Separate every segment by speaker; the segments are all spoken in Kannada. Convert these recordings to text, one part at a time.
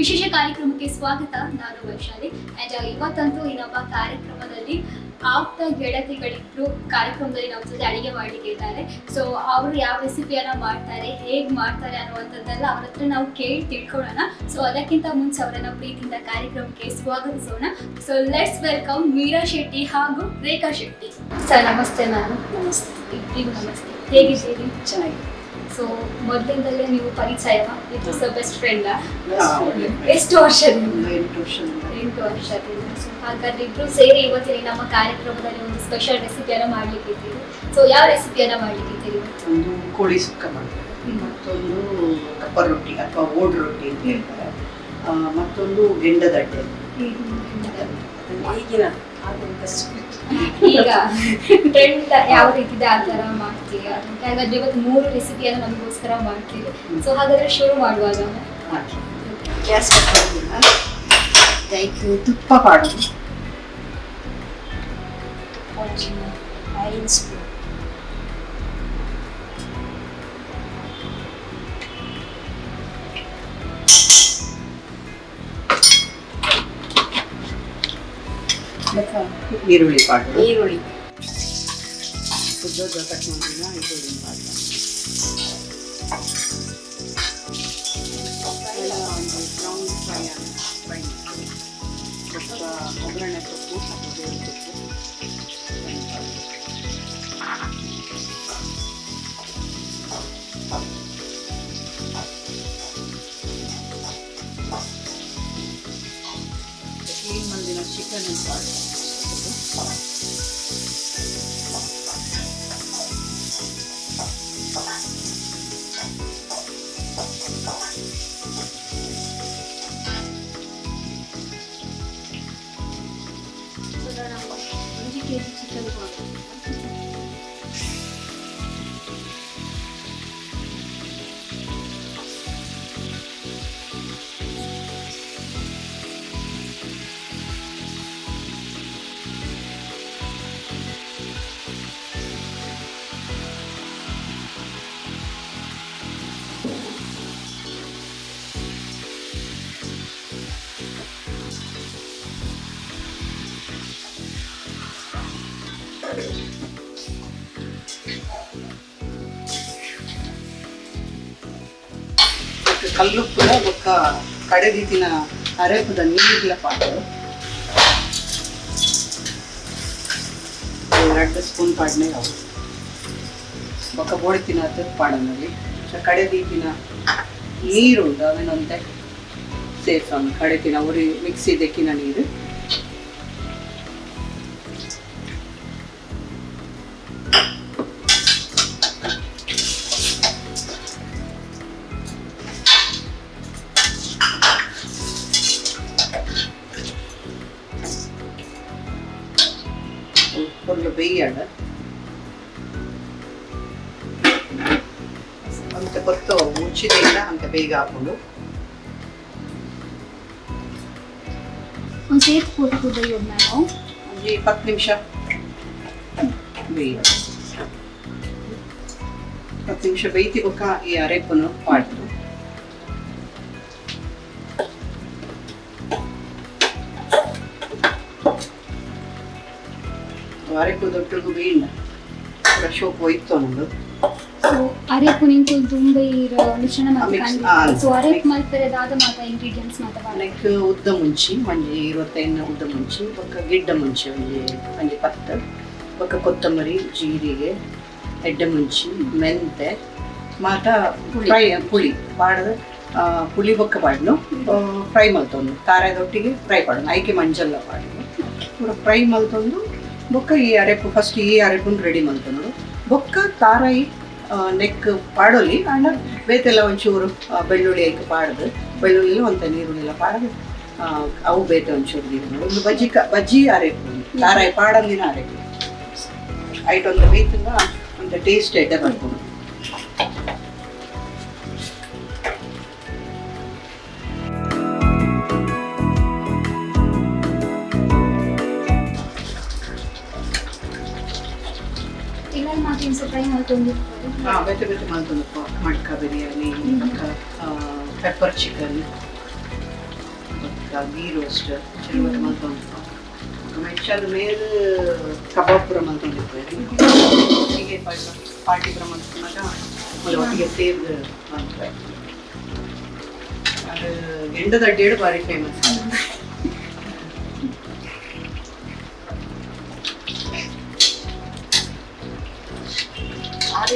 Speaker 1: ವಿಶೇಷ ಕಾರ್ಯಕ್ರಮಕ್ಕೆ ಸ್ವಾಗತ. ನಾನು ವೈಶಾಲಿ. ಅಂಡ್ ಇವತ್ತಂತೂ ಈ ನಮ್ಮ ಕಾರ್ಯಕ್ರಮದಲ್ಲಿ ಆಪ್ತ ಗೆಳತಿಗಳಿಬ್ರು ಕಾರ್ಯಕ್ರಮದಲ್ಲಿ ನಮ್ಮ ಜೊತೆ ಅಡಿಗೆ ಮಾಡಲಿಕ್ಕೆ ಇದ್ದಾರೆ. ಸೊ ಅವರು ಯಾವ ರೆಸಿಪಿಯನ್ನ ಮಾಡ್ತಾರೆ ಹೇಗೆ ಮಾಡ್ತಾರೆ ಅನ್ನುವಂಥದ್ದೆಲ್ಲ ಅವ್ರ ಹತ್ರ ನಾವು ಕೇಳಿ ತಿಳ್ಕೊಳ್ಳೋಣ. ಸೊ ಅದಕ್ಕಿಂತ ಮುಂಚೆ ಅವರನ್ನ ಪ್ರೀತಿಯಿಂದ ಕಾರ್ಯಕ್ರಮಕ್ಕೆ ಸ್ವಾಗತಿಸೋಣ. So let's welcome Meera Shetty ಹಾಗೂ ರೇಖಾ ಶೆಟ್ಟಿ. ಸರ್ ನಮಸ್ತೆ ನಾನು
Speaker 2: ನಮಸ್ತೆ.
Speaker 1: ಇಬ್ಬರಿಗೂ ನಮಸ್ತೆ. ಹೇಗಿದ್ದೀರಿ?
Speaker 2: ಚೆನ್ನಾಗಿದೆ
Speaker 1: ಸೊ ಮೊದಲಿಂದಲೇ ನೀವು ಪರಿಚಯ ಇದು ಸ ಬೆಸ್ಟ್ ಫ್ರೆಂಡ್. ಎಷ್ಟು
Speaker 2: ವರ್ಷ ಎಂಟು ವರ್ಷ
Speaker 1: ಎಂಟು ವರ್ಷದಿಂದ. ಸೊ ಹಾಗಾದ್ರೆ ಇಬ್ರು ಸೇರಿ ಇವತ್ತಿನ ನಮ್ಮ ಕಾರ್ಯಕ್ರಮದಲ್ಲಿ ಒಂದು ಸ್ಪೆಷಲ್ ರೆಸಿಪಿಯನ್ನು ಮಾಡ್ಲಿಕ್ಕೆ ಇದ್ದೀವಿ ಸೊ ಯಾವ ರೆಸಿಪಿಯನ್ನ ಮಾಡ್ಲಿಕ್ಕೆ ಇದ್ದೀವಿ
Speaker 2: ಒಂದು ಕೋಳಿ ಸುಕ್ಕ ಮಾಡ್ತೀವಿ. ಮತ್ತೊಂದು ಕಪ್ಪ ರೊಟ್ಟಿ ಅಥವಾ ಓಡ್ ರೊಟ್ಟಿ ಅಂತ ಹೇಳ್ತಾರೆ. ಮತ್ತೊಂದು ಗೆಂಡದಡ್ಡೆ ಈಗಿನ ಆಧುನಿಕ ಸ್ವೀಟ್.
Speaker 1: ಈಗ ಟ್ರೆಂಡ್ ಯಾವ ರೀತಿ ಇದೆ ಆ ಥರ ಮಾಡ್ತೀವಿ ಅದಕ್ಕೆ ಹಾಗಾದ್ರೆ ಇವತ್ತು ಮೂರು ರೆಸಿಪಿಯನ್ನು ನಮಗೋಸ್ಕರ ಮಾಡ್ತೀವಿ. ಸೊ ಹಾಗಾದ್ರೆ ಶುರು ಮಾಡುವಾಗ.
Speaker 2: ಗ್ಯಾಸ್ ಲೈಕ್ ತುಪ್ಪ ಪಾಡು ಐದು ಸ್ಪೂನ್ ಈರುಳ್ಳಿ ಪಾಡು
Speaker 3: ಈರುಳ್ಳಿ
Speaker 2: ಉದ್ದ ಕಟ್ ಮಾಡಿದ ಈರುಳ್ಳಿ ಪಾಡು ಎಲ್ಲ ಒಂದು ಬ್ರೌನ್ ಫ್ರೈ ಫ್ರೈ ಮಾಡಿ ಸ್ವಲ್ಪ ಒಗ್ಗರಣೆ ಸೊಪ್ಪು ಮತ್ತು ಬೇವಿನ ಸೊಪ್ಪು ಫ್ರೈ ಮಾಡಿ. ಕ್ಲೀನ್ ಮಾಡಿದ ಚಿಕನ್ ಪಾಡು tomorrow. ಬೊಕ್ಕ ಕಡೆದಿತ್ತಿನ ಅರೆಪದ ನೀರಿಲ್ಲ ಪಾಡು. ಎರಡು ಸ್ಪೂನ್ ಪಾಡ್ನೆ ಅವು ಬೊಕ್ಕ ಬೋಡಿತಿನ ಹತ್ತದ ಪಾಡನಲ್ಲಿ ಕಡೆದಿತ್ತಿನ ನೀರು ಉಂಟು ಅದನ್ನೊಂದೆ ಸೇರ್ಸೋಣ. ಕಡೆತಿನ ಉರಿ ಮಿಕ್ಸಿ ದೆಕ್ಕಿನ ನೀರು.
Speaker 1: ಸೇಫ್ ಕೊಟ್ಟು ಬೇಯೋದು ನಾವು
Speaker 2: ಒಂದು ಇಪ್ಪತ್ತು ನಿಮಿಷ ಬೇಯ ಇಪ್ಪತ್ತು ನಿಮಿಷ ಬೇಯ್ತಿ ಬೊಕ್ಕ ಈ ಅರೆಪನ್ನು ಪಾಡ್ದು ಅರೆಪು ದೊಡ್ಡಗೂ ಬೇಯಿಲ್ಲ ಶೋಕ್ ಹೋಯ್ತು ನಮ್ಮದು
Speaker 1: ಸೊ ಅರೇಪು ನಿಂತು ತುಂಬಾ ಇರೋ ಮಿಶ್ರಣ
Speaker 2: Mix, ಆ,
Speaker 1: ಸೊ ಅರೇಪ್
Speaker 2: mix.
Speaker 1: ಮಲ್ಪೆರೆದಾದ ಮಾತ ಇಂಗ್ರೀಡಿಯೆಂಟ್ಸ್ ಮಾತ
Speaker 2: ನೆಕ್ ಉದ್ದ ಮುಂಚಿ ಒಂಜಿ ಇರುವತ್ತೈದು ಉದ್ದ ಮುಂಚಿ ಬೊಕ್ಕ ಗಿಡ್ಡ ಮುಂಚಿ ಒಂಜಿ ಒಂಜಿ ಪತ್ತ ಬೊಕ್ಕ ಕೊತ್ತಂಬರಿ ಜೀರಿಗೆ ಎಡ್ಡೆ ಮುಂಚಿ ಮೆಂತೆ ಮಾತ ಫ್ರೈ ಪುಳಿ ಪಾಡದ ಆ, ಪುಳಿ ಬೊಕ್ಕ ಪಾಡ್ನು ಫ್ರೈ ಮಲ್ತೊಂದು ಖಾರದೊಟ್ಟಿಗೆ ಫ್ರೈ ಪಾಡೋನು ಐಕೆ ಮಂಜಲ್ಲ ಪಾಡ್ನು ಪೂರ ಫ್ರೈ ಮಲ್ತೊಂದು ಬೊಕ್ಕ ಈ ಅರೆಪು ಫಸ್ಟ್ ಈ ಅರೆಪುನ್ ರೆಡಿ ಮಲ್ತೊಂದು ಬೊಕ್ಕ ತಾರಾಯಿ ನೆಕ್ ಪಾಡೋಲಿ ಅಂಡ ಬೇತೆಲ್ಲ ಒಂಚೂರು ಆ, ಬೆಳ್ಳುಳ್ಳಿ ಐಕೆ ಪಾಡ್ದು ಬೆಳ್ಳುಳ್ಳಿ ಒಂತ ನೀರುಳ್ಳಿ ಪಾಡದು ಆ, ಅವು ಬೇತೆ ಒಂಚೂರು ನೀರು ಒಂದು ಬಜ್ಜಿ ಕ ಬಜ್ಜಿ ಅರೆಪು ತಾರಾಯಿ ಪಾಡಂದಿನ ಅರೆಪು ಐಟೊಂದು ಬೇಯ್ತಂಗ ಒಂದು ಟೇಸ್ಟ್ ಎಡ್ಡೆ ಬರ್ಬೋದು
Speaker 1: ಇಲ್ಲೆಲ್ಲ ಮಾತ್ರ ಇನ್ಸ ಫ್ರೈ ಮಾಡ್ಕೊಂಡು
Speaker 2: ಹಾ ಬೆತ್ತ ಬೆತ್ತ ಮಲ್ತೊಂದಪ್ಪ ಮಡ್ಕ ಬಿರಿಯಾನಿ ಬೊಕ್ಕ ಪೆಪ್ಪರ್ ಚಿಕನ್ ಬೊಕ್ಕ ಗೀ ರೋಸ್ಟ್ ಚೆರುವತ್ತ ಮಲ್ತೊಂದಪ್ಪ ಮೆಚ್ಚಾದ ಮೇಲೆ ಕಬಾಬ್ ಪುರ ಮಲ್ತೊಂದಿಪ್ಪೇರಿ ಹೀಗೆ ಪಾರ್ಟಿ ಪುರ ಮಲ್ತೊಂದಾಗ ಒಂದು ಒಟ್ಟಿಗೆ ಸೇರ್ದು ಮಲ್ಪೆ ಅದು ಗೆಂಡದ ಅಡ್ಡೇಡು ಭಾರಿ ಫೇಮಸ್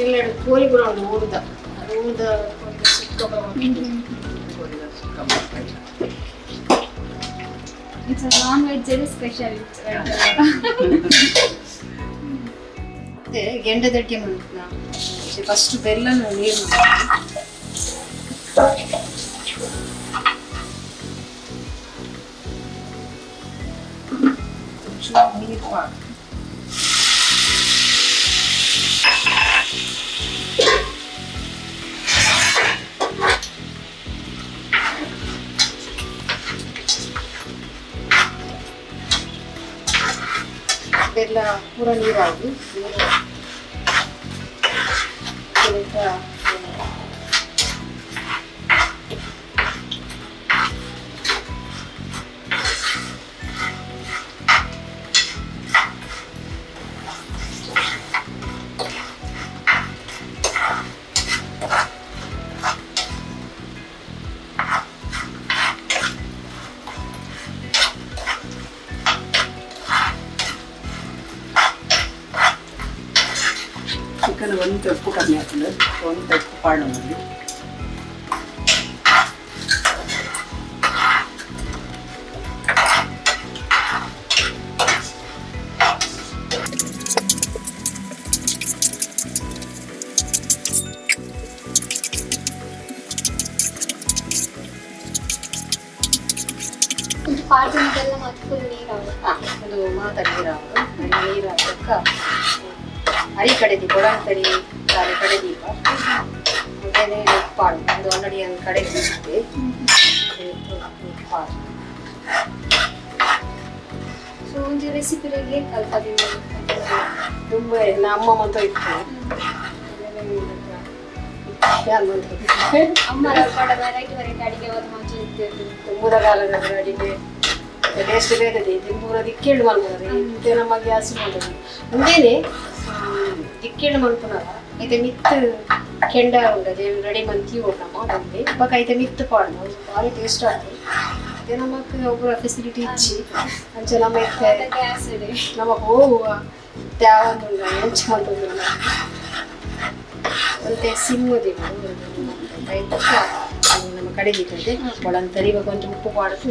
Speaker 3: ಆರೆಲ್ಲ ಕೋಳಿ ಕೂಡ ಉಂಟು ಊರ್ದ ಅದು ಊರ್ದ ಒಂದು ಸುಕ್ಕ ಬರುವಂಥದ್ದು.
Speaker 1: ಇಟ್ಸ್ ನಾನ್ ವೆಜ್ ಸ್ಪೆಷಲ್
Speaker 3: ಮತ್ತೆ ಗೆಂಡದಡ್ಗೆ ಮಾಡ್ತು ಫಸ್ಟ್ ಬೆಲ್ಲನ ನೀರು ಮಾಡ್ತೀನಿ. ಒಂಚೂರು ನೀರು ಹಾಕು. ಬೆಲ್ಲ ಪೂರ ನೀರಾಗಿ ನೀರು ಸ್ವಲ್ಪ,
Speaker 1: ಪಾರ್ಟಿಗೆಲ್ಲ ಮತ್ತೆ ಫುಲ್ ನೀರಾಗ
Speaker 3: ಆ, ಅದು ಮಾತ ನೀರಾಗ ನೀರು ಹಾಕಕ್ಕ ಅರಿ ಕಡೆದಿ ಕೊಡಂತರಿ ಸಾರಿ ಕಡೆದೀಪ ಅದೇನೆ ಉಪ್ಪಾಡು ಒಂದು ಅಂಗಡಿ ಒಂದು ಕಡೆ ಸಿಗುತ್ತೆ ಉಪ್ಪಾಡು
Speaker 1: ಸೊ ಒಂದು ರೆಸಿಪಿ ಹೇಗೆ ಕಲ್ತದೆ
Speaker 3: ತುಂಬ ಎಲ್ಲ ಅಮ್ಮ ಮತ್ತು ಇತ್ತು ಯಾರು ಮಂತ್ರ
Speaker 1: ಅಮ್ಮ ಕಡೆ ವೆರೈಟಿ ವೆರೈಟಿ ಅಡಿಗೆ ಒಂದು ಮುಂಚೆ ಇರ್ತಿದ್ರು
Speaker 3: ತುಂಬುದ ಕಾಲದ ಅಡಿಗೆ ಟೇಸ್ಟ್ ಬೇರೆದೆ ದಿಂಬೂರ ದಿಕ್ಕೇಳು ಮಲ್ಪುನರೆ ಇತ್ತೆ ನಮ್ಮ ಗ್ಯಾಸ್ ಮಾಡೋದು ಮುಂದೇನೆ ದಿಕ್ಕೇಳು ಮಲ್ಪುನರ ಐತೆ ಮಿತ್ತು ಕೆಂಡ ಉಂಡದೆ ರೆಡಿ ಮಂತಿ ನಮ್ಮ ಬಂದೆ ಬಕ ಐತೆ ಮಿತ್ತು ಪಾಡು ಭಾರಿ ಟೇಸ್ಟ್ ಆಗ್ತದೆ ಅದೇ ನಮಕ್ ಒಬ್ಬರ ಫೆಸಿಲಿಟಿ ಇಚ್ಚಿ ಅಂಚ ನಮ್ಮ ಇತ್ತೆ
Speaker 1: ಗ್ಯಾಸ್ ಇದೆ
Speaker 3: ನಮ್ಮ ಹೋಗುವ ತ್ಯಾವಂದುಂಡ ಎಂಚ ಮಂತಂದುಂಡ ಮತ್ತೆ ಸಿಮ್ಮದಿಲ್ಲ ನಮ್ಮ ಕಡೆ ದಿಕ್ಕದೆ ಒಳಂತ ತರಿವ ಕೊಂಚ ಉಪ್ಪು ಪಾಡದು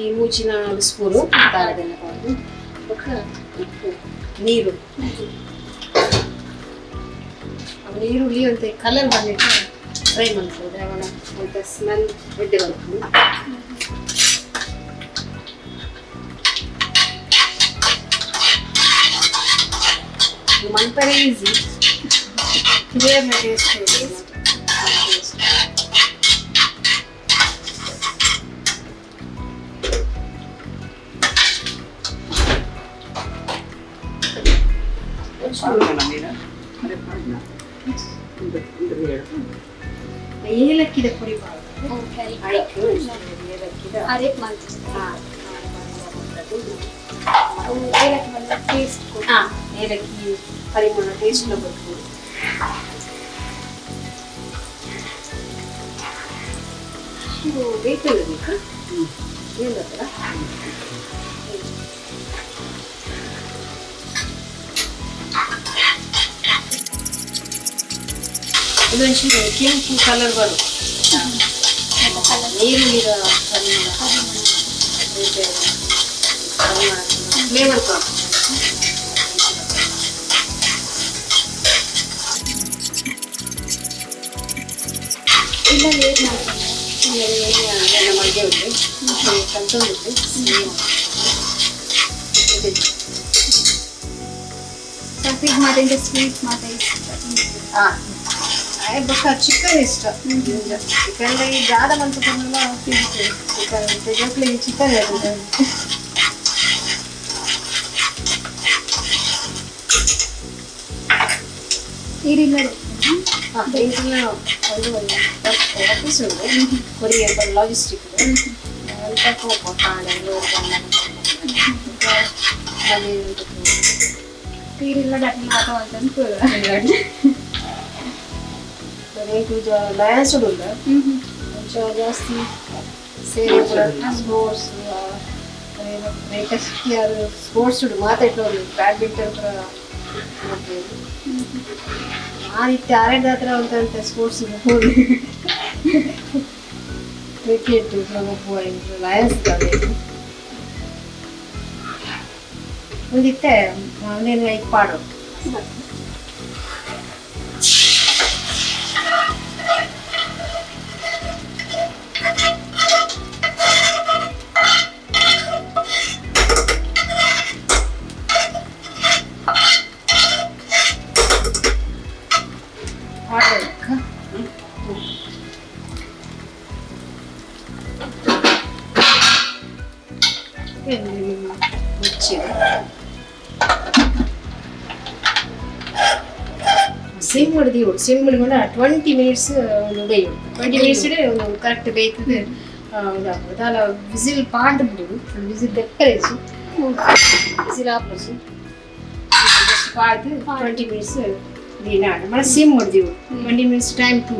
Speaker 3: ಈ ಮೂಚಿನ ಸ್ಪೂನು ಮಾಡೋದು ಬೊಕ್ಕ ಉಪ್ಪು, ನೀರು. ಅವು ಈರುಳ್ಳಿ ಅಂತ ಕಲರ್ ಬಂದಿಟ್ಟು ಫ್ರೈ ಮಾಡ್ಬೋದು. ಅವಳ ಸ್ವಲ್ಪ ಸ್ಮೆಲ್ ಎಡ್ಡೆ ಬರ್ತದೆ ಮಂತರ ಈಸಿ ಕ್ಲಿಯರ್ನ ಟೇಸ್ಟ್
Speaker 2: ಪಾಡ್ನ
Speaker 3: ಏಲಕ್ಕಿದ ಪುಡಿ ಮಾಡೋದು
Speaker 1: ಓಕೆ
Speaker 3: ಆಯ್ತು ಏಲಕ್ಕಿದ
Speaker 1: ಅರೇಪ್ ಮಾಡ್ತೀವಿ
Speaker 3: ಹಾ
Speaker 1: ಏಲಕ್ಕಿ ಬಂದ ಟೇಸ್ಟ್ ಕೊಟ್ಟು
Speaker 3: ಹಾ ಏಲಕ್ಕಿ ಪರಿಮಳ ಟೇಸ್ಟ್ ಬರ್ಬೋದು ಇದು ಬೇಕಲ್ಲ ಬೇಕಾ ಏನು ಗೊತ್ತಲ್ಲ ಇದೊಂಚೂರು ಕೆಂಪು ಕಲರ್ ಬರು ನೀರುಳ್ಳಿದ ಪರಿಮಳ ಫ್ಲೇವರ್ ಗಿಡ್ಡಲ್ಲಿ ಏಟ್ ಮಾಡ್ತಾರೆ ಎಣ್ಣೆ ಮಗ್ಗೆ ಉಂಟು ಕಲ್ತೊಂಡು
Speaker 1: ಸಫೀದ್ ಮತ್ತೆ ಸ್ವೀಟ್ ಮತ್ತೆ
Speaker 3: ಹಾಂ ಬೊಕ್ಕ ಚಿಕನ್ ಇಷ್ಟ ಚಿಕನ್ ಈ ಜಾದ ಮಂತಲ್ಲ ಚಿಕನ್ ಜೋಕ್ಲಿಗೆ ಚಿಕನ್ ಇರ್ತದೆ
Speaker 1: ಈರಿಲ್ಲ
Speaker 3: ಹಾಂ ಇದೆಲ್ಲ ಒಂದು ಆಫೀಸ್ ಉಂಟು ಕೊರಿಯರ್ ಲಾಜಿಸ್ಟಿಕ್ ಅಂತ ಕೋಪ ಕಾಣೆ
Speaker 1: ಈರಿಲ್ಲ ಡಟ್ಲಿ ಮಾತ ಅಂತ
Speaker 3: ಲಯನ್ಸ್ ಉಂಟು కొంచెం ಜಾಸ್ತಿ ಸೇರಿ ಸ್ಪೋರ್ಟ್ಸ್ ಲೇಟೆಸ್ಟ್ ಯಾರು ಸ್ಪೋರ್ಟ್ಸ್ ಉಂಟು ಮಾತಾಡ್ಲೋದು ಬ್ಯಾಡ್ಮಿಂಟನ್ ಪೂರ ಆ ರೀತಿ ಆರಾಟ ಹತ್ರ ಅಂತ ಸ್ಪೋರ್ಟ್ಸ್ ಹೋಗಿ. ಕ್ರಿಕೆಟ್ ಲಯನ್ಸ್ ಒಂದಿತ್ತೆ ಅವನೇನು ಈಗ ಪಾಡು ಸಿಮ್ಗಳನ್ನ ಟ್ವೆಂಟಿ ಮಿನಿಟ್ಸ್ ಒಂದು ಬೇಯೋದು ಟ್ವೆಂಟಿ ಮಿನಿಟ್ಸ್ ಒಂದು ಕರೆಕ್ಟ್ ಬೇಯ್ತದೆ ಇದಾಗ್ಬೋದು ಅಲ್ಲ ವಿಸಿಲ್ ಪಾಡ್ಬಿಡು ವಿಸಿಲ್ ಬೆಕ್ಕರೇಸು ವಿಸಿಲ್ ಹಾಕ್ಬೋದು ಜಸ್ಟ್ ಪಾಡ್ದು ಟ್ವೆಂಟಿ ಮಿನಿಟ್ಸ್ ದಿನ ಮನೆ ಸಿಮ್ ಹೊಡ್ದೀವು ಟ್ವೆಂಟಿ ಮಿನಿಟ್ಸ್ ಟೈಮ್ ಟು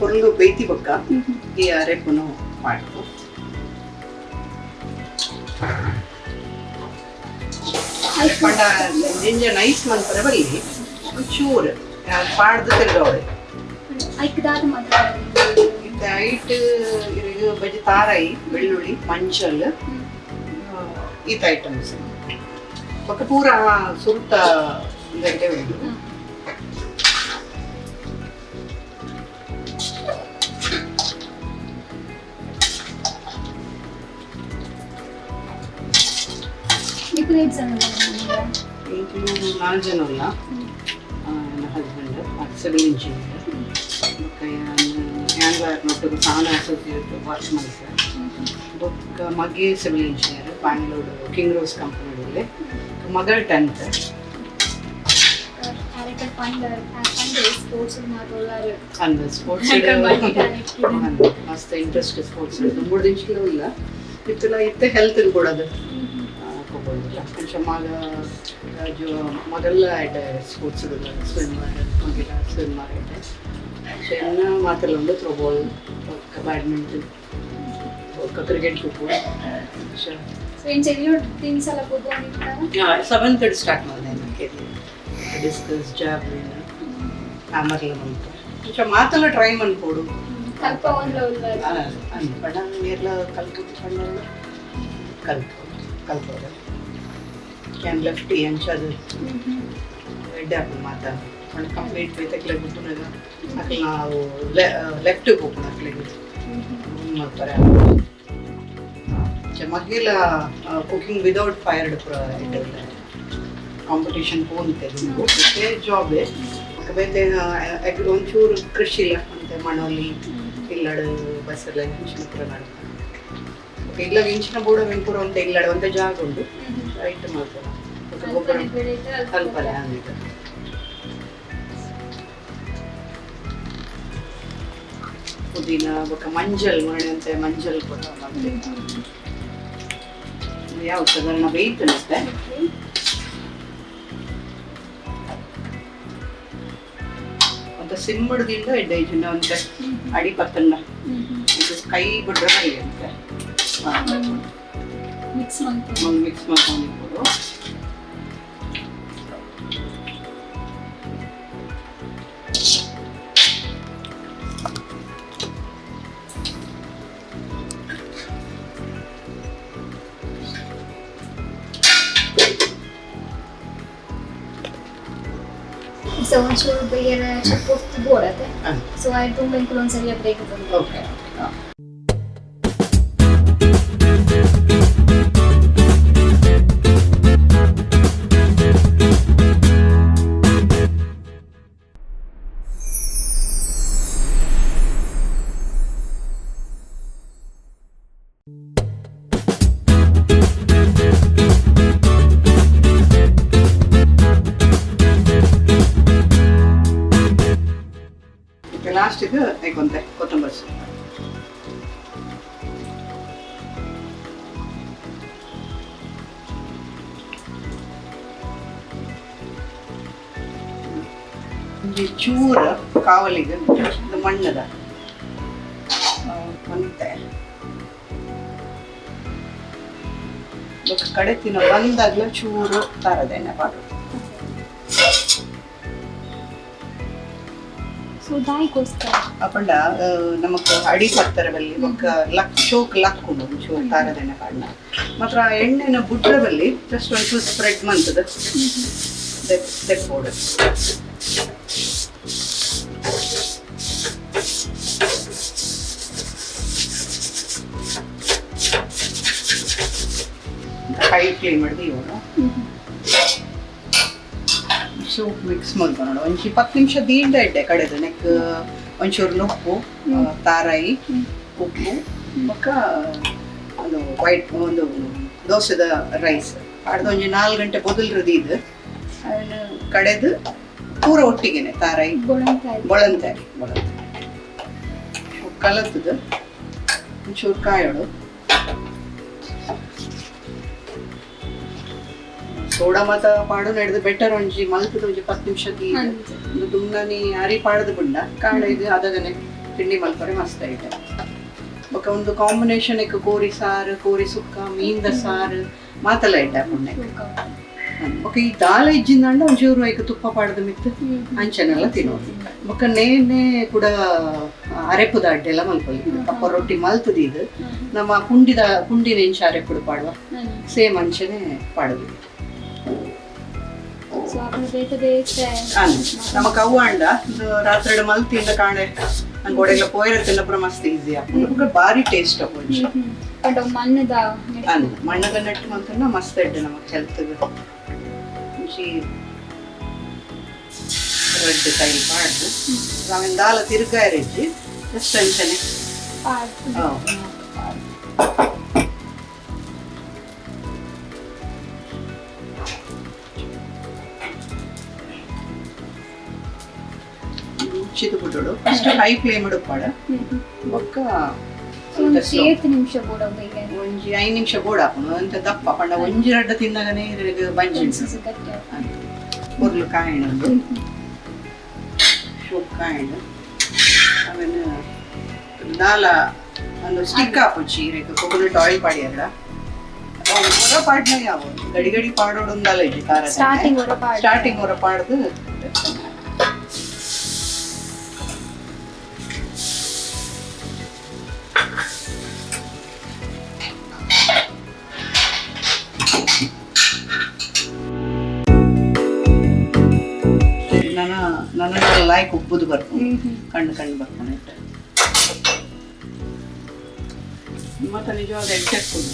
Speaker 2: ಕೊರಲು ಬೇಯ್ತಿ ಬಕ್ಕ ಈ ಅರೆಪುನು ಮಾಡ್ಕೊ ಪಂಡ ಜಿಂಜರ್ ನೈಸ್ ಮಾಡ್ತಾರೆ ಬಲ್ಲಿ ಚೂರು ನಾನು ಪಾಡ್ದಿಲ್ಲವಳೆ
Speaker 1: ಐಕ್ದಾದ
Speaker 2: இந்த ஐட்டு இருக்கு பஜ்ஜி தாரை வெள்ளுள்ளி மஞ்சள் ಈತ ಐಟಮ್ಸ್ ಒಟ್ಟು ಪೂರ ಸುರುಟ ಗಂಟೆ ಉಂಟು ಈಗಲೂ ನಾಲ್ಕು ಜನ ಇಲ್ಲ ಹಸ್ಬೆಂಡ್ ಸಿವಿಲ್ ಇಂಜಿನಿಯರ್ ಬೊಕ್ಕ ಹ್ಯಾಂಡ್ ನೊಟ್ಟು ಸಾನ ಅಸೋಸಿಯೇಟ್ ವರ್ಕ್ ಮಾಡ್ತಾರೆ ಬೊಕ್ಕ ಮಗೆ civil engineer Bangalore King Rose ಕಂಪನಿಯಲ್ಲಿ ಮಗಳ tenth
Speaker 1: character fund fund sports ಮಾತಾಡೋರು
Speaker 2: ಅಂದ ಸ್ಪೋರ್ಟ್ಸ್ ಮಸ್ತ್ ಇಂಟ್ರೆಸ್ಟ್ ಸ್ಪೋರ್ಟ್ಸ್ ಮೂರು ದಿನಗಳು ಇಲ್ಲ ಇತ್ತಲ್ಲ ಇತ್ತೆ ಹೆಲ್ತ್ ಕೊಡೋದು ಕೊಬೋದಿಲ್ಲ ಕೊಂಚ ಮಗ ಜೋ ಮೊದಲ ಎಡ್ಡೆ ಸ್ಪೋರ್ಟ್ಸ್ ಸ್ವಿಮ್ಮರ್ ಮಗಿಲ ಸ್ವಿಮ್ಮರ್ ಎಡ್ಡೆ ಚೆನ್ನ ಮಾತೆಲ್ಲ ಉಂಡು throwball ಒಕ್ಕ badminton ಒಕ್ಕ cricket football
Speaker 1: so ಏನ್ ಚೆಲ್ಲಿಯೋಡ್ ಥಿಂಗ್ಸ್ ಎಲ್ಲ ಕೂತ್ಕೊಂಡಿರ್ತಾರ
Speaker 2: ಸೆವೆಂತ್ ಸ್ಟಾರ್ಟ್ ಮಾಡಿದೆ ನನಗೆ ಡಿಸ್ಕಸ್ ಜಾಬ್ಲಿನ್ ಆಮರ್ಲ ಬಂತು ಕೊಂಚ ಮಾತೆಲ್ಲ ಟ್ರೈ ಮಾಡ್ಕೊಡು
Speaker 1: ಕಲ್ಪ ಒಂದು
Speaker 2: ಪಡ ಎಲ್ಲ ಕಲ್ಪುಟ್ಟು ಪಂಡ ಕಲ್ಪು ಕಲ್ಪೋದು ಕ್ಯಾನ್ ಲೆಫ್ಟ್ ಎಂಚದು ರೆಡ್ ಆಪಲ್ ಮಾತ ಪಂಡ ಕಂಪ್ಲೀಟ್ ಬೇತಕ್ಲೆ ಬಿಟ್ಟುನಾಗ ಅಕ್ಲ ನಾವು ಲೆಫ್ಟ್ ಹೋಗ್ಬೋದು ಅಕ್ಲಿಗೆ ಮಾಡ್ತಾರೆ ಮಗ್ಗಿಲ ಕುಕಿಂಗ್ ವಿದೌಟ್ ಫೈರ್ಡ್ ಪುರ ಇಟ್ಟಿಲ್ಲ ಕಾಂಪಿಟೇಷನ್ ಹೋಗ್ತದೆ ಜಾಬೇ ಬೇತೆ ಒಂಚೂರು ಕೃಷಿ ಇಲ್ಲ ಅಂತೆ ಮಣೋಲಿ ಇಲ್ಲಡು ಬಸ್ಸಲ್ಲ ಇಂಚಿನ ಪುರ ನಡ್ತಾರೆ ಇಲ್ಲ ಇಂಚಿನ ಬೂಡ ವೆಂಪುರ ಅಂತ ಇಲ್ಲಡು ಅಂತ ಜಾಗ ಉಂಟು ರೈಟ್ ಮಾಡ್ತಾರೆ ಮತ್ತೆ ಗೊಬ್ಬರ ಕಲ್ಪನೆ ಅಂದಿದ್ದು ಪುದೀನ ಬೊಕ್ಕ ಮಂಜಲ್ ಮರಣೆ ಅಂತ ಮಂಜಲ್ ಕೂಡ ಯಾವ ಸಾಧಾರಣ ವೆಯ್ಟ್ ಅನಿಸುತ್ತೆ ಅಂತ ಸಿಮ್ಮಡ್ದಿಂದ ಎಡ್ಡೆ ಇಜಿನ ಅಂತೆ. ಅಡಿ ಪತ್ತನ್ನ. ಇದು ಕೈ ಬಿಡ್ರೆ ಅಂತ.
Speaker 1: ಮಿಕ್ಸ್ ಮಾಡ್ಕೊಂಡು
Speaker 2: ಮಿಕ್ಸ್ ಮಾಡ್ಕೊಂಡಿರ್ಬೋದು
Speaker 1: ಸೊ ಒಂಚೂರು ಬೇರೆ ಚಪ್ಪೊತ್ತು ಬೋಡತ್ತೆ
Speaker 2: ಹ.
Speaker 1: ಸೊ ಆಯ್ತು ತುಂಬ ಇಂಕುಲು ಒಂದ್ಸರಿ ಬ್ರೇಕ್ ಬಂದು
Speaker 2: ಓಕೆ you ಬೊಕ್ಕ ತಿನ್ನೋ ಬಂದಾಗ್ಲ ಚೂರು ತಾರದೇನೆ ಪಾಡು
Speaker 1: ಸೊ ದಾಯಿಗೋಸ್ಕರ.
Speaker 2: ಅಪಂಡ ನಮಕ್ ಅಡಿ ಪತ್ತರದಲ್ಲಿ ಬಲ್ಲಿ ಲಕ್ ಚೋಕ್ ಲಕ್ ಉಂಡು ಚೋಕ್ ತಾರದೇನೆ ಪಾಡ್ನ ಮಾತ್ರ ಆ ಎಣ್ಣೆನ ಬುಡ್ರದಲ್ಲಿ ಜಸ್ಟ್ ಒಂಚೂರು ಸ್ಪ್ರೆಡ್ ಮಂತದ ತೆಕ್ಕೋಡು ಹೈ ಕ್ಲೀನ್ ಮಾಡಿದ್ವಿ ಇವನು. ಸೂಪ್ ಮಿಕ್ಸ್ ಮಾಡ್ಕೊಂಡು ಒಂದು ಇಪ್ಪತ್ತು ನಿಮಿಷ ದೀಂಡ ಇಡ್ಡೆ ಕಡೆದು ನೆಕ್ ಒಂಚೂರು ನುಪ್ಪು ತಾರಾಯಿ ಉಪ್ಪು ಬೊಕ್ಕ ಒಂದು ವೈಟ್ ಒಂದು ದೋಸೆದ ರೈಸ್ ಆಡ್ದು ಒಂಜಿ ನಾಲ್ಕು ಗಂಟೆ ಬೊದಲ್ರದ್ದು ಇದು. ಕಡೆದು ಪೂರ ಒಟ್ಟಿಗೆನೆ ತಾರಾಯಿ. ಬೊಳಂತಾಯಿ. ಬೊಳಂತಾಯಿ ಕಲತದ ಒಂಚೂರು ಕಾಯೋಡು ಸೋಡಾ ಮಾತ ಪಾಡು ನಡೆದು ಬೆಟರ್ ಒಂಜಿ ಮಲ್ಪದ ಒಂಜಿ ಪತ್ತು
Speaker 1: ನಿಮಿಷ.
Speaker 2: ಒಂದು ದುಮ್ನನಿ ಅರಿ ಪಾಡದು ಬುಂಡ ಕಾಂಡ ಇದು ಅದಗನೆ ತಿಂಡಿ ಮಲ್ಪರೆ ಮಸ್ತ್ ಐತೆ. ಬೊಕ ಒಂದು ಕಾಂಬಿನೇಷನ್ ಇಕ್ಕ ಕೋರಿ ಸಾರು ಕೋರಿ ಸುಕ್ಕ ಮೀನ್ದ ಸಾರು ಮಾತಲ್ಲ ಇಟ್ಟ ಪುಣ್ಯ ಬೊಕ ಈ ದಾಲ ಇಜ್ಜಿಂದಾಂಡ ಒಂಚೂರು ಐಕ ತುಪ್ಪ ಪಾಡದ ಮಿತ್ತು. ಅಂಚನೆಲ್ಲ ತಿನ್ನೋದು. ಬೊಕ ನೇನೆ ಕೂಡ ಅರೆಪುದ ಅಡ್ಡೆಲ್ಲ ಮಲ್ಪಲಿ ಅಪ್ಪ ರೊಟ್ಟಿ ಮಲ್ತದ ಇದು. ನಮ್ಮ ಕುಂಡಿದ ಕುಂಡಿನ ಇಂಚ ಅರೆಪುಡು ಪಾಡುವ. ಸೇಮ್ ಅಂಚನೆ ಪಾಡುದು.
Speaker 1: ಸೊ ಅಪ್ಪನ ಬೇತೆ ಬೇತೆ
Speaker 2: ಅನ್ ನಮಕ್ ಅವು ಅಂಡ ಇದು ರಾತ್ರಿ ಮಲ್ತಿಂದ ಕಾಣೆ ನಂಗೆ ಒಡೆಲ್ಲ ಪೋಯಿರತ್ತೆಲ್ಲ ಪುರ ಮಸ್ತ್ ಈಸಿ ಆಗ್ತದೆ ಭಾರಿ ಟೇಸ್ಟ್ ಅಪ್ಪೊಂಚಿ
Speaker 1: ಬಟ್ ಮಣ್ಣದ
Speaker 2: ಅನ್ ಮಣ್ಣದ ನೆಟ್ಟು ಮಂತನ್ನ ಮಸ್ತ್ ಎಡ್ಡೆ ನಮಕ್ ಹೆಲ್ತ್ ಮುಂಚಿ ರೆಡ್ ಕೈಲಿ ಪಾಡ್ದು ಆಮೇಲೆ ದಾಲ ತಿರ್ಗಾಯಿರಿಜ್ಜಿ ಜಸ್ಟ್ ಅಂಚನೆ ಹಾ. ಬಿಡೋಡು ಫಸ್ಟ್ ಹೈ ಫ್ಲೇಮ್ ಇಡುಪಾಡ ಬೊಕ್ಕ
Speaker 1: ಒಂದು ಏತು ನಿಮಿಷ
Speaker 2: ಒಂಜಿ ಐದು ನಿಮಿಷ ಬೋಡ ಹಾಕೋಣ ಅಂತ ದಪ್ಪ ಪಂಡ ಒಂಜಿ ರಡ್ಡ ತಿನ್ನಗನೆ ಬಂಜಿ ಉರ್ಲು ಕಾಯಿಣದು ಸೊಪ್ಪು ಕಾಯಿಣು ಆಮೇಲೆ ದಾಲ ಒಂದು ಸ್ಟಿಕ್ ಹಾಪುಚ್ಚಿ ಇರಕ್ಕೆ ಕೊಕೊನಟ್ ಆಯಿಲ್ ಪಾಡಿ ಹೊರ ಪಾಡ್ನ ಯಾವ ಗಡಿ ಗಡಿ ಪಾಡೋಡು ಒಂದಲ್ಲ ಇಜ್ಜಿ ಖಾರ
Speaker 1: ಸ್ಟಾರ್ಟಿಂಗ್ ಹೊರ
Speaker 2: ಪಾಡ್ದು. ಕಣ್ಣು ಕಣ್ಣು ಬರ್ಕೊಂಡು ಮತ್ತೆ ನಿಜವಾದ ಎಕ್ಸಾಕ್ಟ್ ಫುಡ್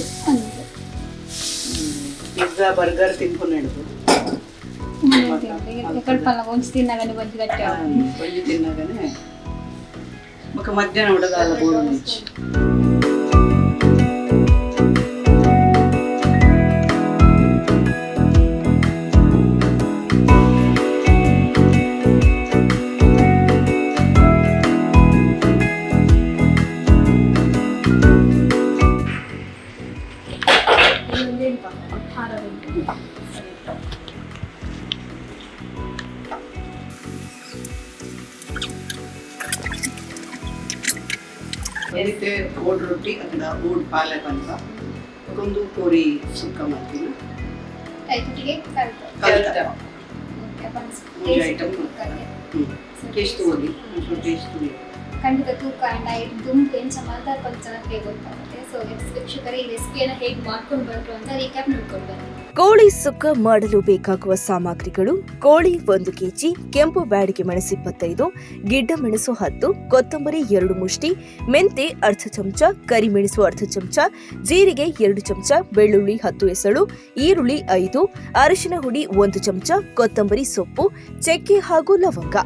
Speaker 2: ಪಿಜ್ಜಾ ಬರ್ಗರ್ ತಿನ್ಕೊಂಡು ಹಿಡಿದು
Speaker 1: ಕಲ್ಪಲ್ಲ ಒಂಚ್ ತಿನ್ನಾಗನೆ ಬಂದು ಗಟ್ಟಿ
Speaker 2: ಕೊಂಜಿ ತಿನ್ನಾಗನೆ. ಬೊಕ ಮಧ್ಯಾಹ್ನ ಉಡಗಾಲ ಬೋಡು ಮಿಂಚಿ ಎರಿತೆ
Speaker 4: ಕೋಳಿ ಸುಕ್ಕ ಮಾಡಲು ಬೇಕಾಗುವ ಸಾಮಗ್ರಿಗಳು, ಕೋಳಿ ಒಂದು ಕೆಜಿ, ಕೆಂಪು ಬ್ಯಾಡಿಗೆ ಮೆಣಸು ಇಪ್ಪತ್ತೈದು, ಗಿಡ್ಡ ಮೆಣಸು ಹತ್ತು, ಕೊತ್ತಂಬರಿ ಎರಡು ಮುಷ್ಟಿ, ಮೆಂತೆ ಅರ್ಧ ಚಮಚ ಕರಿಮೆಣಸು ಅರ್ಧ ಚಮಚ, ಜೀರಿಗೆ ಎರಡು ಚಮಚ, ಬೆಳ್ಳುಳ್ಳಿ ಹತ್ತು ಎಸಳು ಈರುಳ್ಳಿ ಐದು, ಅರಿಶಿನ ಹುಡಿ ಒಂದು ಚಮಚ, ಕೊತ್ತಂಬರಿ ಸೊಪ್ಪು, ಚಕ್ಕೆ ಹಾಗೂ ಲವಂಗ.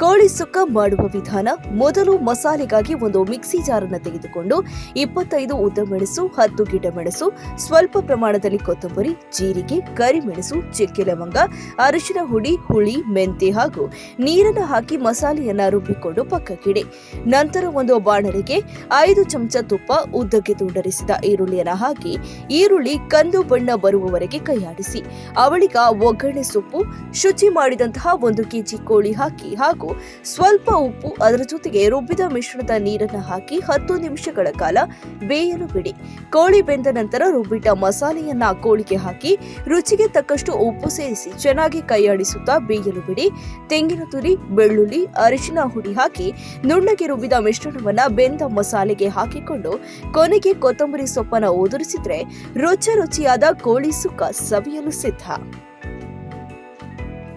Speaker 4: ಕೋಳಿ ಸುಕ್ಕ ಮಾಡುವ ವಿಧಾನ ಮೊದಲು ಮಸಾಲೆಗಾಗಿ ಒಂದು ಮಿಕ್ಸಿ ಜಾರನ್ನು ತೆಗೆದುಕೊಂಡು ಇಪ್ಪತ್ತೈದು ಉದ್ದ ಮೆಣಸು, ಹತ್ತು ಗಿಡ ಮೆಣಸು, ಸ್ವಲ್ಪ ಪ್ರಮಾಣದಲ್ಲಿ ಕೊತ್ತಂಬರಿ, ಜೀರಿಗೆ ಕರಿಮೆಣಸು ಚಕ್ಕೆ ಲವಂಗ, ಅರಿಶಿನ ಹುಡಿ, ಹುಳಿ, ಮೆಂತೆ ಹಾಗೂ ನೀರನ್ನು ಹಾಕಿ ಮಸಾಲೆಯನ್ನ ರುಬ್ಬಿಕೊಂಡು ಪಕ್ಕಕ್ಕಿಡಿ ನಂತರ ಒಂದು ಬಾಣಲೆಗೆ ಐದು ಚಮಚ ತುಪ್ಪ ಉದ್ದಕ್ಕೆ ತುಂಡರಿಸಿದ ಈರುಳ್ಳಿಯನ್ನು ಹಾಕಿ ಈರುಳ್ಳಿ ಕಂದು ಬಣ್ಣ ಬರುವವರೆಗೆ ಕೈಯಾಡಿಸಿ. ಅವಳಿಗ ಒಗ್ಗರಣೆ ಸೊಪ್ಪು, ಶುಚಿ ಮಾಡಿದಂತಹ ಒಂದು ಕೆಜಿ ಕೋಳಿ ಹಾಕಿ ಹಾಗೂ ಸ್ವಲ್ಪ ಉಪ್ಪು ಅದರ ಜೊತೆಗೆ ರುಬ್ಬಿದ ಮಿಶ್ರಣದ ನೀರನ್ನು ಹಾಕಿ ಹತ್ತು ನಿಮಿಷಗಳ ಕಾಲ ಬೇಯಲು ಬಿಡಿ. ಕೋಳಿ ಬೆಂದ ನಂತರ ರುಬ್ಬಿಟ್ಟ ಮಸಾಲೆಯನ್ನ ಕೋಳಿಗೆ ಹಾಕಿ ರುಚಿಗೆ ತಕ್ಕಷ್ಟು ಉಪ್ಪು ಸೇರಿಸಿ ಚೆನ್ನಾಗಿ ಕೈಯಾಡಿಸುತ್ತಾ ಬೇಯಲು ಬಿಡಿ. ತೆಂಗಿನ ತುರಿ, ಬೆಳ್ಳುಳ್ಳಿ, ಅರಿಶಿನ ಹುಡಿ ಹಾಕಿ ನುಣ್ಣಗೆ ರುಬ್ಬಿದ ಮಿಶ್ರಣವನ್ನ ಬೆಂದ ಮಸಾಲೆಗೆ ಹಾಕಿಕೊಂಡು ಕೊನೆಗೆ ಕೊತ್ತಂಬರಿ ಸೊಪ್ಪನ್ನು ಉದುರಿಸಿದ್ರೆ ರುಚಿ ರುಚಿಯಾದ ಕೋಳಿ ಸುಕ್ಕ ಸವಿಯಲು ಸಿದ್ಧ.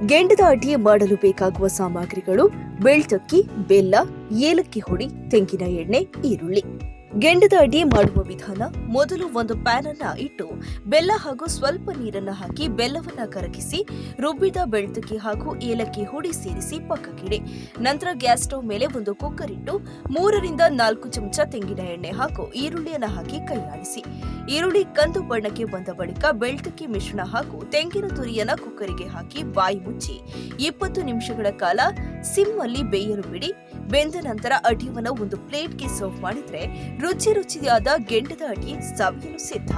Speaker 4: ಗೆಂಡದ ಅಡಿಗೆ ಮಾಡಲು ಬೇಕಾಗುವ ಸಾಮಗ್ರಿಗಳು ಬೆಳ್ತಕ್ಕಿ ಬೆಲ್ಲ ಏಲಕ್ಕಿ ಹುಡಿ ತೆಂಗಿನ ಎಣ್ಣೆ ಈರುಳ್ಳಿ. ಗೆಂಡದ ಅಡಿ ಮಾಡುವ ವಿಧಾನ ಮೊದಲು ಒಂದು ಪ್ಯಾನ್ ಅನ್ನ ಇಟ್ಟು ಬೆಲ್ಲ ಹಾಗೂ ಸ್ವಲ್ಪ ನೀರನ್ನು ಹಾಕಿ ಬೆಲ್ಲವನ್ನ ಕರಗಿಸಿ, ರುಬ್ಬಿದ ಬೆಳ್ತಕ್ಕಿ ಹಾಗೂ ಏಲಕ್ಕಿ ಹುಡಿ ಸೇರಿಸಿ ಪಕ್ಕಕ್ಕಿಡಿ ನಂತರ ಗ್ಯಾಸ್ ಸ್ಟವ್ ಮೇಲೆ ಒಂದು ಕುಕ್ಕರ್ ಇಟ್ಟು ಮೂರರಿಂದ ನಾಲ್ಕು ಚಮಚ ತೆಂಗಿನ ಎಣ್ಣೆ ಹಾಗೂ ಈರುಳ್ಳಿಯನ್ನು ಹಾಕಿ ಕೈಯಾಡಿಸಿ ಈರುಳ್ಳಿ ಕಂದು ಬಣ್ಣಕ್ಕೆ ಬಂದ ಬಳಿಕ ಬೆಳ್ತಕ್ಕಿ ಮಿಶ್ರಣ ಹಾಗೂ ತೆಂಗಿನ ತುರಿಯನ್ನ ಕುಕ್ಕರಿಗೆ ಹಾಕಿ ಬಾಯಿ ಮುಚ್ಚಿ ಇಪ್ಪತ್ತು ನಿಮಿಷಗಳ ಕಾಲ ಸಿಮ್ ಅಲ್ಲಿ ಬೇಯಲು ಬಿಡಿ. ಬೆಂದ ನಂತರ ಅಡಿಯವನ್ನು ಒಂದು ಪ್ಲೇಟ್ಗೆ ಸರ್ವ್ ಮಾಡಿದರೆ ರುಚಿ ರುಚಿಯಾದ ಗೆಂಡದ ಅಡಿ ಸವಿಯಲು ಸಿದ್ಧ.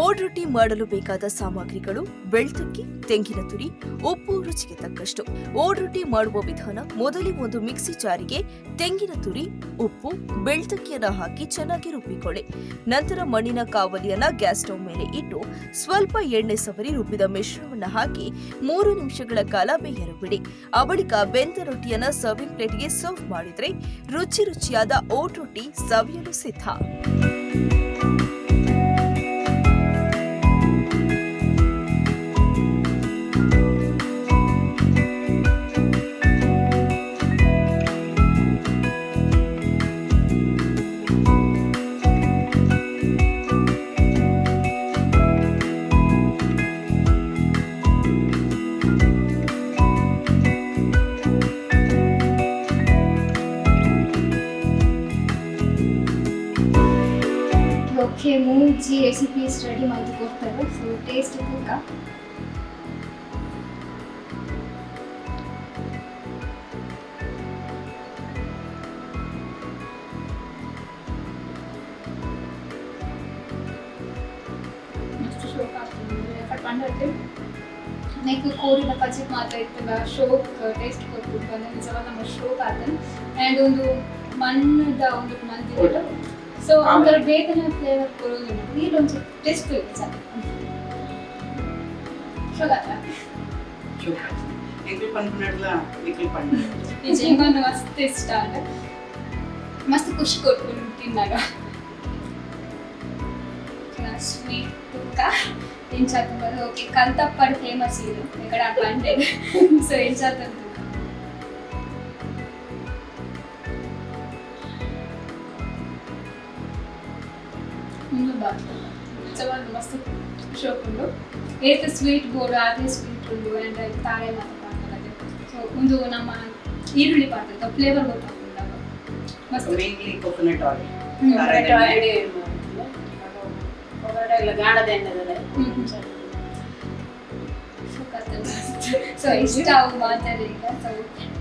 Speaker 4: ಓಡ್ ರೊಟ್ಟಿ ಮಾಡಲು ಬೇಕಾದ ಸಾಮಗ್ರಿಗಳು, ಬೆಳ್ತಕ್ಕಿ, ತೆಂಗಿನ ತುರಿ, ಉಪ್ಪು ರುಚಿಗೆ ತಕ್ಕಷ್ಟು. ಓಡ್ ರೊಟ್ಟಿ ಮಾಡುವ ವಿಧಾನ ಮೊದಲೇ ಒಂದು ಮಿಕ್ಸಿ ಜಾರಿಗೆ ತೆಂಗಿನ ತುರಿ, ಉಪ್ಪು, ಬೆಳ್ತುಕ್ಕಿಯನ್ನು ಹಾಕಿ ಚೆನ್ನಾಗಿ ರುಬ್ಬಿಕೊಳ್ಳಿ. ನಂತರ ಮಣ್ಣಿನ ಕಾವಲಿಯನ್ನ ಗ್ಯಾಸ್ ಸ್ಟವ್ ಮೇಲೆ ಇಟ್ಟು ಸ್ವಲ್ಪ ಎಣ್ಣೆ ಸವರಿ ರುಬ್ಬಿದ ಮಿಶ್ರಣವನ್ನು ಹಾಕಿ ಮೂರು ನಿಮಿಷಗಳ ಕಾಲ ಬೇಯಲು ಬಿಡಿ ಆ ಬಳಿಕ ಬೆಂದ ರೊಟ್ಟಿಯನ್ನ ಸರ್ವಿಂಗ್ ಪ್ಲೇಟ್ಗೆ ಸರ್ವ್ ಮಾಡಿದ್ರೆ ರುಚಿ ರುಚಿಯಾದ ಓಟ್ ರೊಟ್ಟಿ ಸವಿಯಲು ಸಿದ್ಧ.
Speaker 1: ಮೂಜಿ ರೆಸಿಪೀಸ್ ರೆಡಿ ಮಾಡಿ ಕೊಡ್ತಾರೆ ಸೊ ಟೇಸ್ಟ್ ಕುಕ್ಕ ನೆಕ್ ಕೋರಿನ ಪಚಿತ್ ಮಾತ್ರ ಇರ್ತದ ಶೋಕ್ ಟೇಸ್ಟ್ ಕೊಟ್ಬಿಟ್ಟು ನಿಜವಾಗ ನಮ್ಮ ಶೋಕ್ ಆತನ್ ಆ್ಯಂಡ್ ಒಂದು ಮಣ್ಣದ ಒಂದು ಮಂದಿ ಸೊ ಒಂಥರ ಬೇತನ ಫ್ಲೇವರ್ ಕೊಡೋದ್ರಿಂದ ನೀರೊಂದು ಸ್ವಲ್ಪ ಟೇಸ್ಟ್ ಇರುತ್ತೆ ಸರ್ ಶುಗರ ಶುಗರ್
Speaker 2: ಎಂಕ್ಲಿ ಪನ್ಪುನಡ್ಲ ಎಂಕ್ಲಿ
Speaker 1: ಪನ್ನ ನಿಜಂಗೂ ಮಸ್ತ್ ಇಷ್ಟ ಆಗ ಮಸ್ತ್ ಖುಷಿ ಕೊಟ್ಕೊಂಡು ತಿನ್ನಾಗ ಸ್ವೀಟ್ ತೂಕ ಏನು ಚಾತುಂಬದು ಓಕೆ ಕಂತಪ್ಪಡ್ ಫೇಮಸ್ ಇದು ಎಕಡ ಬಂಡೆ ಸೊ ಏನು ಚಾತುಂಬ ಫುಲ್ ಬಾತು ಚವಾನು ಮಸ್ತ್ ಶೋಕುಂಡು ಏತ ಸ್ವೀಟ್ ಬೋಡು ಅದೇ ಸ್ವೀಟ್ ಉಂಡು ಆ್ಯಂಡ್ ತಾಳೆ ಮಾತ್ರ ಪಾತ್ರೆ ಸೊ ಒಂದು ನಮ್ಮ ಈರುಳ್ಳಿ ಪಾತ್ರೆ ಫ್ಲೇವರ್ ಗೊತ್ತಾಗ್ತದೆ ಮಸ್ತ್
Speaker 2: mainly coconut oil
Speaker 1: so oil
Speaker 3: ಗಾಣದ ಎಣ್ಣೆದಲ್ಲೇ
Speaker 1: ಸೊ ಇಷ್ಟ ಸೊ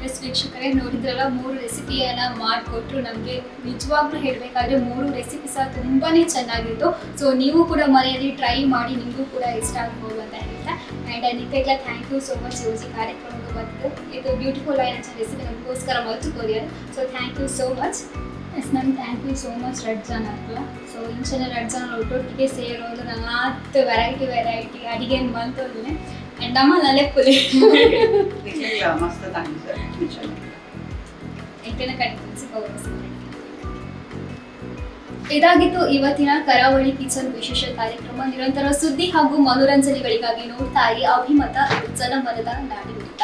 Speaker 1: ಎಸ್ ವೀಕ್ಷಕರೇ ನೋಡಿದ್ರಲ್ಲ, ಮೂರು ರೆಸಿಪಿಯನ್ನ ಮಾಡಿಕೊಟ್ರು. ನಮಗೆ ನಿಜವಾಗ್ಲೂ ಹೇಳಬೇಕಾದ್ರೆ ಮೂರು ರೆಸಿಪಿ ಸಹ ತುಂಬಾ ಚೆನ್ನಾಗಿತ್ತು. ಸೊ ನೀವು ಕೂಡ ಮನೆಯಲ್ಲಿ ಟ್ರೈ ಮಾಡಿ, ನಿಮಗೂ ಕೂಡ ಇಷ್ಟ ಆಗ್ಬೋದು ಅಂತ ಹೇಳ್ತಾ. ಆ್ಯಂಡ್ ನಿತ್ಯಕ್ಲ ಥ್ಯಾಂಕ್ ಯು ಸೋ ಮಚ್ ಯೋಜಿ ಕಾರ್ಯಕ್ರಮಕ್ಕೆ ಬಂದು ಇದು ಬ್ಯೂಟಿಫುಲ್ ಆಗಿರೋ ರೆಸಿಪಿ ನಮಗೋಸ್ಕರ ಮಲ್ತು courier so thank you so much yes ma'am thank you so much red ಜಾನ್ ಅಲ್ಲ ಸೊ ಇಂಚನೆ ರೆಡ್ ಜಾನ್ ಒಟ್ಟೊಟ್ಟಿಗೆ ಸೇರೋದು, ನಾಲ್ಕು ವೆರೈಟಿ ವೆರೈಟಿ ಅಡಿಗೆ ಬಂತೋದ್ರೆ ಎಂಟನೇ ಕಡಿಮೆ ಗೌರವಿಸಿ ಇದಾಗಿತ್ತು ಇವತ್ತಿನ ಕರಾವಳಿ ಕಿಚನ್ ವಿಶೇಷ ಕಾರ್ಯಕ್ರಮ. ನಿರಂತರ ಸುದ್ದಿ ಹಾಗೂ ಮನೋರಂಜನೆಗಳಿಗಾಗಿ ನೋಡ್ತಾ ಇರಿ ಅಭಿಮತ ಜನಮನದ ನಾಡಿ ಮಿಡಿತ